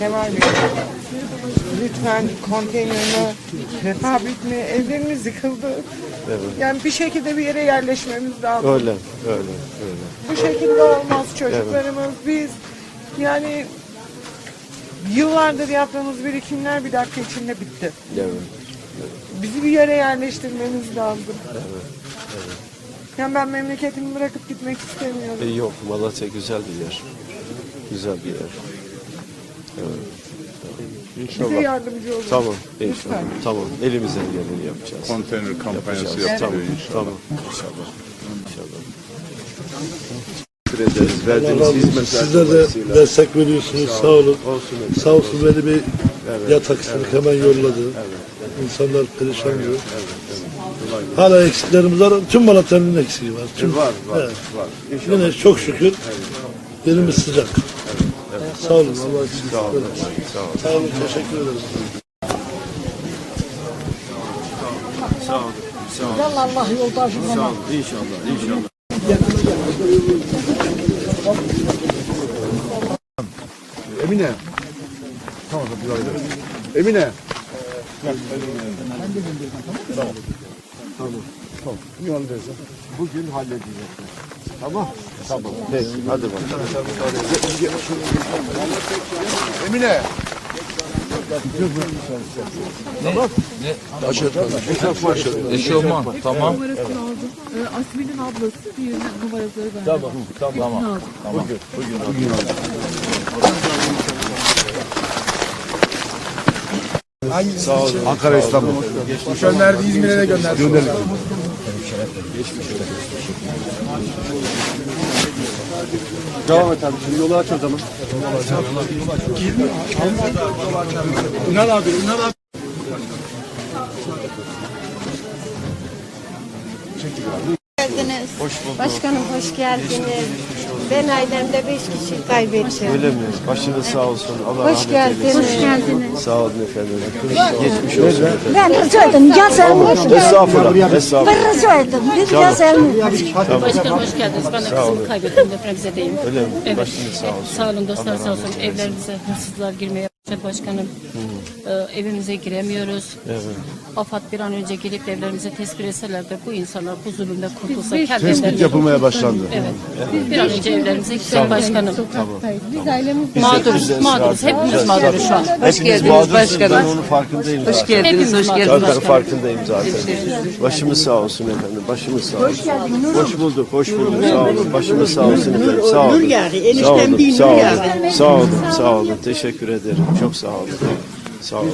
Kemal Bey. Lütfen konteynerine refah bitme. Evlerimiz yıkıldı. Yani bir şekilde bir yere yerleşmemiz lazım. Öyle, öyle, öyle. Bu şekilde olmaz çocuklarımız. Biz yani yıllardır yaptığımız birikimler bir dakika içinde bitti. Evet. Bizi bir yere yerleştirmemiz lazım. Yani ben memleketimi bırakıp gitmek istemiyorum. E, yok, Malatya güzel bir yer. Güzel bir yer. Bize yardımcı olun. Tamam, inşallah. Lütfen. Tamam, elimizden geleni yapacağız. Konteyner kampanyası Yapacağız. yapılıyor Tamam, inşallah. tamam. İnşallah. İnşallah. Teşekkür ederiz. Verdiğiniz hizmetler Sizler de destek veriyorsunuz. Sağ olun. Olsun. Sağ olsun beni bir yatak istedik hemen yolladı. İnsanlar perişan diyor. Hala eksiklerimiz var. Tüm Malatya'nın eksiği var. Tüm, E, Var, var, Evet. var. İnşallah. Yine çok şükür yerimiz sıcak. Sağ olun. Allah için. Sağ olun. Sağ olun. Sağ olun. Teşekkür ederiz. Sağ olun. Sağ olun. Allah yoldaşım Sağ olun. İnşallah. İnşallah. Emine. Tamam tamam. Emine. Bugün halledecekler. Tamam. Tamam. Peki. Hadi bakalım. Emine. Eşofman tamam. numarasını aldım. Ee, Asmin'in ablası bir numarası verdi. Tamam. Tamam. Tamam. Ankara İstanbul. Gönderdi İzmir'e de gönderdi. Gönderdik. Devam et abi. Şimdi yolu aç o zaman. geldiniz. Başkanım hoş geldiniz. Ben ailemde beş kişi kaybettim. Öyle mi? Başınız sağ olsun. Allah Hoş rahmet geldiniz. eylesin. Hoş geldiniz. Sağ olun efendim. Geçmiş olsun efendim. Ben Rızo'ydum. Yazelmi. Estağfurullah. Estağfurullah. Ben Rızo'ydum. Bir Yazelmi. Başkanım hoş geldiniz. Ben de kızımı kaybettim depremzedeyim. Öyle mi? Evet. Başınız sağ olsun. Sağ olun dostlar sağ olsun. Evlerimize hırsızlar girmeye başkanım. Ee, evimize giremiyoruz. Evet. AFAD bir an önce gelip evlerimize tespit etseler de bu insanlar bu kurtulsa kendi Tespit evlerine- yapılmaya başlandı. Evet. Bir an önce evlerimize gitsin başkanım. Biz ailemiz Mağduruz, mağduruz. Hepimiz mağduruz şu an. Hepiniz mağdursunuz. Ben onun farkındayım zaten. Hepimiz mağduruz Zaten başkanım. farkındayım zaten. Başımız sağ olsun efendim. Başımız sağ olsun. Hoş bulduk, hoş bulduk. Sağ olun. Başımız sağ olsun efendim. Sağ olun. Sağ olun, sağ olun. Sağ olun, sağ olun. Teşekkür ederim. Çok sağ olun. Sağ olun.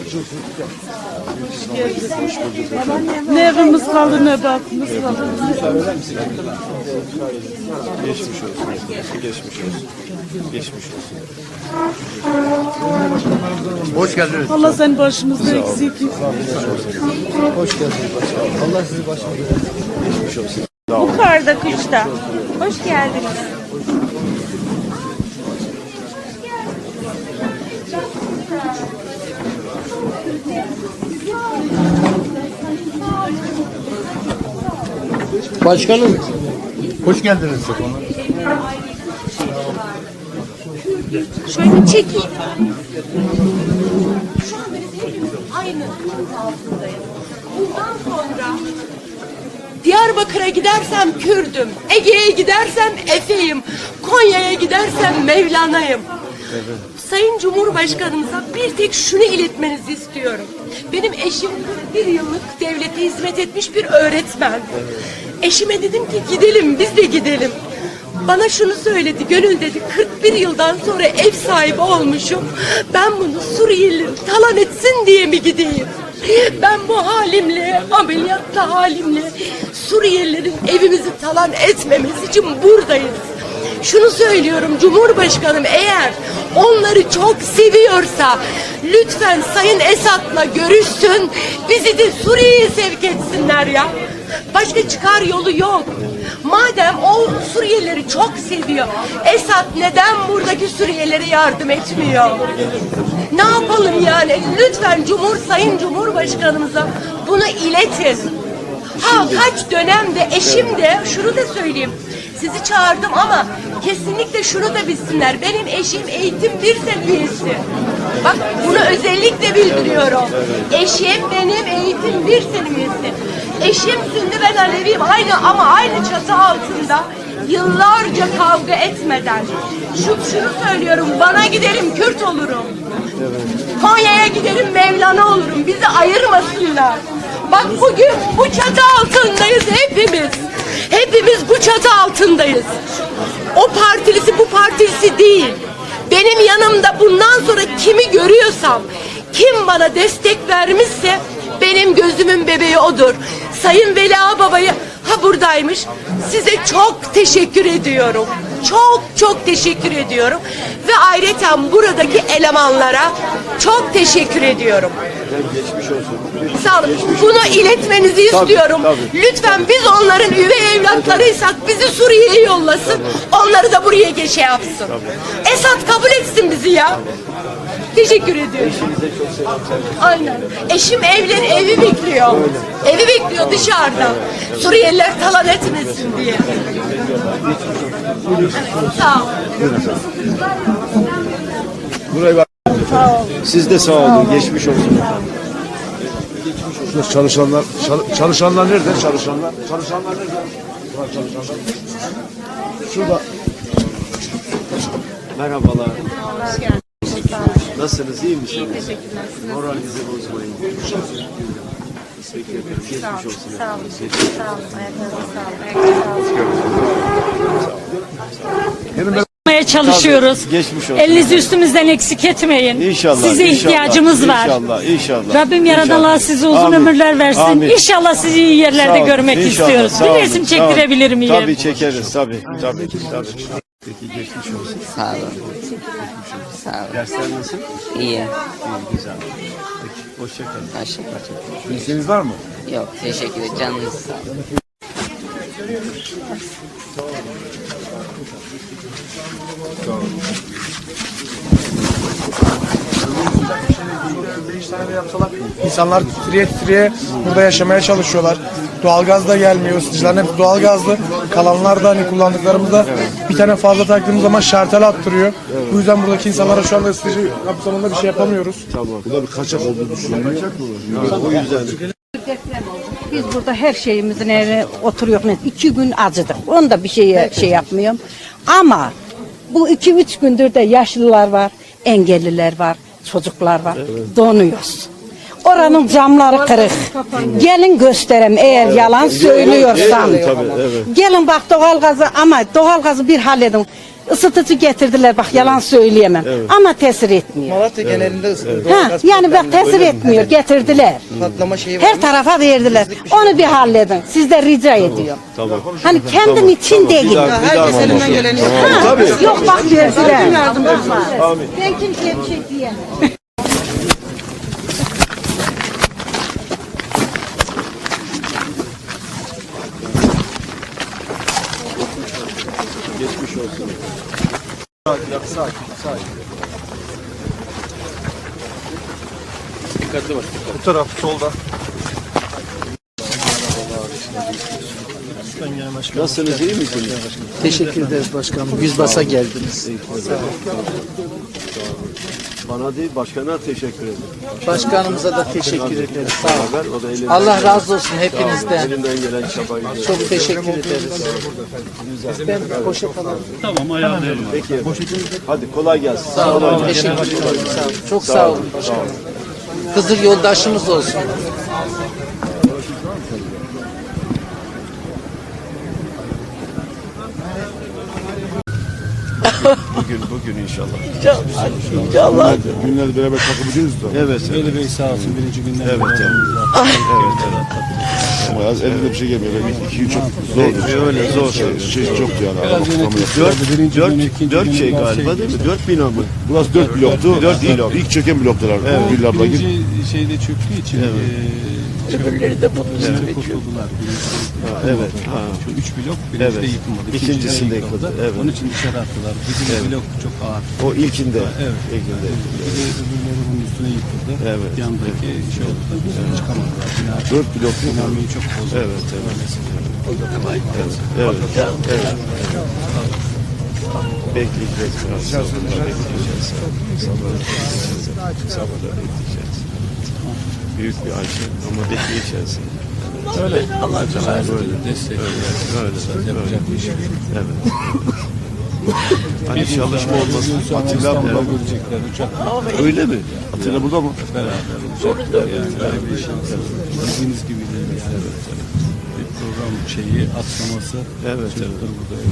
Ne evimiz kaldı ne bakımız kaldı. Geçmiş olsun. Geçmiş olsun. Geçmiş olsun. Hoş geldiniz. Allah senin başımızda eksik. Geçmiş olsun. Olun. Yukarıda kışta. Hoş geldiniz. Başkanım. Hoş geldiniz. Şöyle çekeyim. Şu anda biz hepimiz aynı altındayız. Bundan sonra Diyarbakır'a gidersem Kürdüm, Ege'ye gidersem Efe'yim, Konya'ya gidersem Mevlana'yım. Sayın Cumhurbaşkanımıza bir tek şunu iletmenizi istiyorum. Benim eşim bir yıllık devlete hizmet etmiş bir öğretmen. Eşime dedim ki gidelim biz de gidelim. Bana şunu söyledi, gönül dedi 41 yıldan sonra ev sahibi olmuşum. Ben bunu Suriyeliler talan etsin diye mi gideyim? Ben bu halimle, ameliyatlı halimle Suriyelilerin evimizi talan etmemesi için buradayız. Şunu söylüyorum Cumhurbaşkanım eğer onları çok seviyorsa lütfen Sayın Esad'la görüşsün bizi de Suriye'ye sevk etsinler ya. Başka çıkar yolu yok. Madem o Suriyelileri çok seviyor Esad neden buradaki Suriyelilere yardım etmiyor? Ne yapalım yani? Lütfen Cumhur Sayın Cumhurbaşkanımıza bunu iletin. Ha kaç dönemde eşim de şunu da söyleyeyim. Sizi çağırdım ama kesinlikle şunu da bilsinler. Benim eşim eğitim bir seviyesi. Bak bunu özellikle bildiriyorum. Eşim benim eğitim bir senemizdi. Eşim Sünni ben Aleviyim aynı ama aynı çatı altında yıllarca kavga etmeden şu şunu söylüyorum bana giderim Kürt olurum. Konya'ya giderim Mevlana olurum. Bizi ayırmasınlar. Bak bugün bu çatı altındayız hepimiz. Hepimiz bu çatı altındayız. O partilisi bu partilisi değil. Benim yanımda bundan sonra kimi görüyorsam, kim bana destek vermişse benim gözümün bebeği odur. Sayın Veli Ağababa'yı ha buradaymış. Size çok teşekkür ediyorum. Çok çok teşekkür ediyorum. Ve ayrıca buradaki elemanlara çok teşekkür ediyorum. Geçmiş olsun. Sağ olun. Bunu iletmenizi istiyorum. tabii. Lütfen biz onların üvey evlatlarıysak bizi Suriye'ye yollasın. Onları da buraya geçe yapsın. Esat kabul etsin bizi ya. Teşekkür ediyorum. Aynen. Eşim evleri evi bekliyor. Evi bekliyor dışarıda. Suriyeliler talan etmesin diye. Evet, sağ ol. Buraya bak. Siz de sağ olun. Geçmiş olsun. Şurada çalışanlar, çal- çalışanlar nerede? Çalışanlar. Çalışanlar nerede? Çalışanlar. Şurada. Merhabalar. Nasılsınız? iyi misiniz? teşekkürler. Moralinizi bozmayın. Teşekkür ederim. Geçmiş olsun. Sağ olun. Sağ olun. Ayaklarınıza sağlık. yapmaya çalışıyoruz. Geçmiş olsun. Elinizi üstümüzden eksik etmeyin. İnşallah. Size inşallah, ihtiyacımız var. İnşallah. inşallah. Rabbim Yaradan. Allah size uzun Amin. ömürler versin. Amin. İnşallah sizi iyi yerlerde Sağ olun, görmek inşallah, istiyoruz. sağ Bir olun, resim sağ olun. çektirebilir miyim? Tabii çekeriz. Tabii. Tabii. tabii. Peki geçmiş olsun. Sağ olun. Sağ olun. Dersler nasıl? İyi. İyi, güzel. Peki. Hoşçakalın. Bir isteğiniz var mı? Yok teşekkür ederim. Canınız sağ olun. İnsanlar titriye titriye burada yaşamaya çalışıyorlar. Doğalgaz da gelmiyor. Isıtıcıların hep doğalgazlı. Kalanlar da hani kullandıklarımızda bir tane fazla taktığımız zaman şartel attırıyor. Bu yüzden buradaki insanlara şu anda ısıtıcı kapsamında bir şey yapamıyoruz. Bu da bir kaçak olduğunu düşünüyorum. Kaçak mı? o yüzden. Biz burada her şeyimizin evine oturuyoruz. İki gün acıdık. Onu da bir şeye şey yapmıyorum. Ama bu iki üç gündür de yaşlılar var, engelliler var, çocuklar var. Donuyoruz. Oranın camları kırık. Gelin gösterem eğer yalan söylüyorsan. Evet, tabii, evet. Gelin bak doğalgazı ama doğalgazı bir halledin. Isıtıcı getirdiler bak yalan söyleyemem. Ama tesir etmiyor. Malatya genelinde ısıtı. Ha, yani bak tesir etmiyor getirdiler. Patlama şeyi Her tarafa verdiler. Onu bir halledin. Sizden rica ediyorum. Tamam. Hani kendin için değil. Bir daha, bir daha Herkes elinden geleni yapıyor. Ha, Tabii. Yok bak verdiler. Amin. Ben kimseye bir şey diyemem. Geçmiş olsun. Bu taraf solda. Nasılsınız? iyi misiniz? Teşekkür ederiz başkanım. Yüzbasa geldiniz. Bana değil, başkana teşekkür ederim. Başkanımıza da teşekkür ederiz. Sağ olun. Allah razı olsun hepinizden. elinden gelen çabayı. Çok teşekkür ederiz. Ben poşet alayım. Peki. Hadi kolay gelsin. Sağ olun. Teşekkür ederim. Sağ olun. Çok sağ olun. Hızır yoldaşımız olsun. Bugün, bugün inşallah. Günlerde beraber takılacağız da. Evet. evet. Bey sağ olsun birinci günden Evet. Evet. evet. Ama az elinde bir şey gelmiyor. İki üç çok zor. Öyle zor. Şey, şey çoktu yani. Adam Dört, dört, dört şey galiba değil mi? Dört bina mı? Burası dört bloktu. Dört blok. İlk çöken bloktular. Evet. Birinci şeyde çöktüğü için evet. öbürleri de kurtuldular. Ha, evet. Ha. Şu üç blok birincisi Evet. de yıkılmadı. İkincisinde İkincisi de yıkıldı, evet. Onun için dışarı attılar. Bizim blok çok ağır. O ilkinde. Evet. İlkinde. Bir de öbürleri bunun üstüne yıkıldı. Evet. Yandaki şey oldu biz çıkamadılar. Bina Dört bloktu. Dinamiği çok bozuldu. Evet, evet. Evet. Evet. Bekleyeceğiz biraz. Sabır bekleyeceğiz. Sabır bekleyeceğiz. Sabırla bekleyeceğiz. Büyük bir acı ama bekleyeceğiz. Öyle. Allah Böyle destek Öyle. yapacak bir şey. yok. Evet. Hani çalışma olmasın. Atilla burada görecekler uçak Öyle mi? Atilla burada mı? beraber yani. Öyle bir şey. Bildiğiniz gibi değil yani. Bir program şeyi atlaması Evet, çocuklar burada.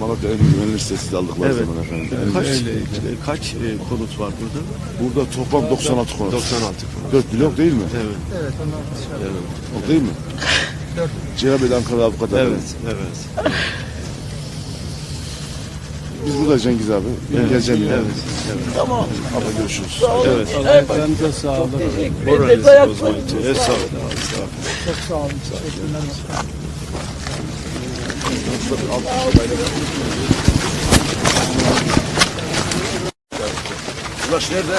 Malatya en güvenilir sessiz aldıkları Evet. zaman efendim. Kaç, öyleydi. kaç e, konut var burada? Burada toplam 96 konut. 96 konut. 4 blok değil mi? Evet. O değil mi? Cenab-ı Ankara Avukat Adayı. Evet, evet. Biz burada Cengiz abi. Ben Evet, geleceğim yine. evet, evet. Tamam. Abi görüşürüz. Evet. Ayaklarınıza sağlık. Moralinizi bozmayın. Evet, sağ olun. Sağ olun. Çok sağ olun. Teşekkürler. Ulaş nerede?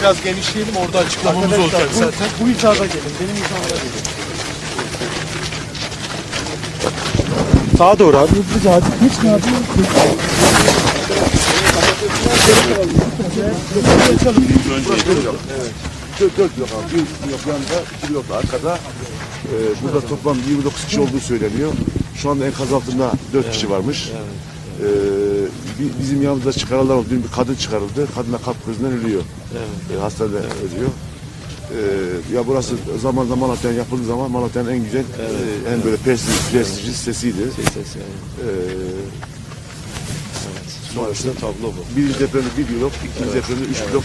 Biraz genişleyelim orada açıklamamız olacak zaten. Bu hizada gelin. Benim hizamda gelin. Sağa doğru abi. Hızlıca hadi. Hiç ne yapayım? Dört, dört blok abi. Bir blok yanında, iki da arkada. Ee, burada toplam 29 kişi olduğu söyleniyor. Şu anda enkaz altında 4 kişi varmış. Ee, bizim yanımızda çıkarılan oldu. Dün bir kadın çıkarıldı. Kadın da kalp krizinden ölüyor. Ee, hastanede ölüyor. Ee, ya burası zaman zaman Malatya'nın yapıldığı zaman Malatya'nın en güzel, e, en böyle prestijli, prestijli sitesiydi. Ses yani. Ee, Sonuçta tablo bu. birinci depremde bir blok, ikinci depremde üç blok